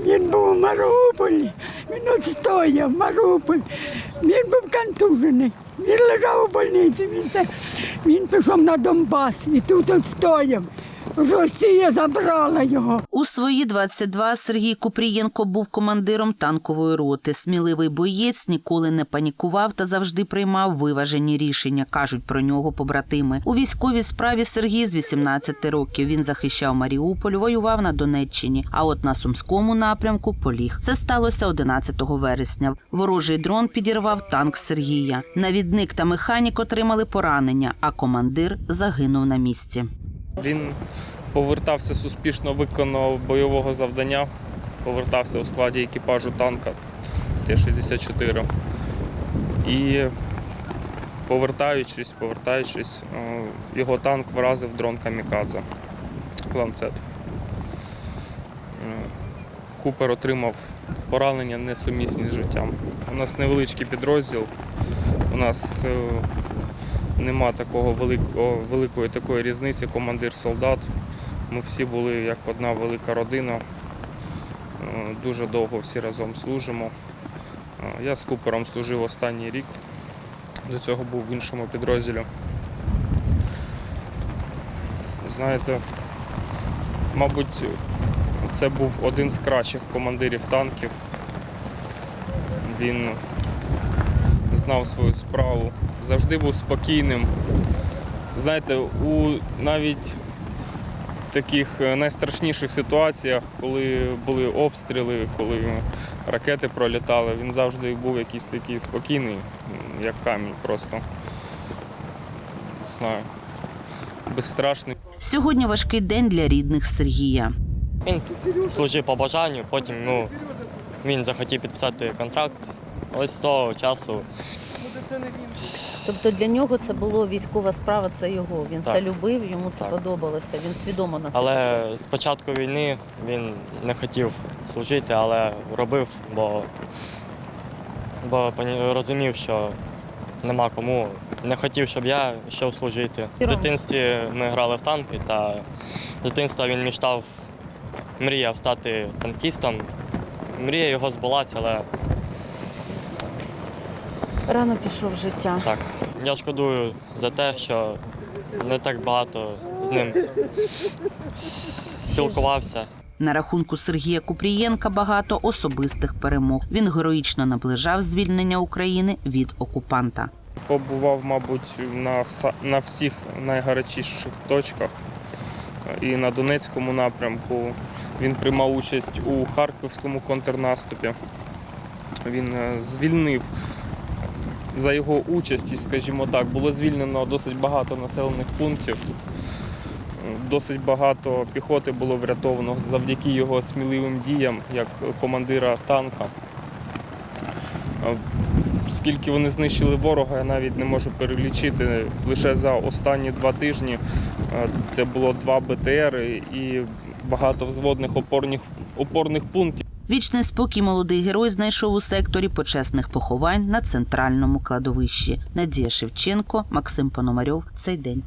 Він був у Маріуполі, він отстояв Маріуполь. Він був контужений. Він лежав у больниці. Він, це, він пішов на Донбас і тут отстояв. Росія забрала його. У свої 22 Сергій Купрієнко був командиром танкової роти. Сміливий боєць ніколи не панікував та завжди приймав виважені рішення. кажуть про нього побратими. У військовій справі Сергій з 18 років він захищав Маріуполь, воював на Донеччині. А от на сумському напрямку поліг. Це сталося 11 вересня. Ворожий дрон підірвав танк Сергія. Навідник та механік отримали поранення, а командир загинув на місці. Він повертався з успішно виконаного бойового завдання, повертався у складі екіпажу танка Т-64. І повертаючись, повертаючись, його танк вразив дрон Камікадзе ланцет. Е, Купер отримав поранення несумісні з життям. У нас невеличкий підрозділ. У нас е, нема такого великого, великої такої різниці командир солдат. Ми всі були як одна велика родина. Е, Дуже довго всі разом служимо. Е, Я з Купером служив останній рік. До цього був в іншому підрозділі. Знаєте, мабуть, це був один з кращих командирів танків. Він знав свою справу, завжди був спокійним. Знаєте, у навіть таких е, найстрашніших ситуаціях, коли були обстріли, коли ракети пролітали, він завжди був якийсь такий спокійний, як камінь просто. Не знаю, безстрашний. Сьогодні важкий день для рідних Сергія. Він служив по бажанню, потім ну, він захотів підписати контракт. Ось з того часу Тобто для нього це було військова справа, це його. Він Так. це любив, йому це Так. подобалося. Він свідомо на це Але пішов. з початку війни він не хотів служити, але робив, бо, бо поні- розумів, що нема кому. Не хотів, щоб я йшов служити. В дитинстві ми грали в танки, та з дитинства він мечтав, мріяв стати танкістом. Мрія його збулася, але Рано пішов життя. так. Я шкодую за те, що не так багато з ним спілкувався. На рахунку Сергія Купрієнка багато особистих перемог. Він героїчно наближав звільнення України від окупанта. Побував, мабуть, на, са- на всіх найгарячіших точках. І на Донецькому напрямку. Він приймав участь у Харківському контрнаступі. Він е, звільнив за його участі, скажімо так, було звільнено досить багато населених пунктів. Досить багато піхоти було врятовано завдяки його сміливим діям як командира танка. Скільки вони знищили ворога, я навіть не можу перелічити. Лише за останні два тижні е, це було два БТР і багато взводних опорних, опорних пунктів. Вічний спокій молодий герой знайшов у секторі почесних поховань на центральному кладовищі. Надія Шевченко, Максим Пономарьов. Цей день.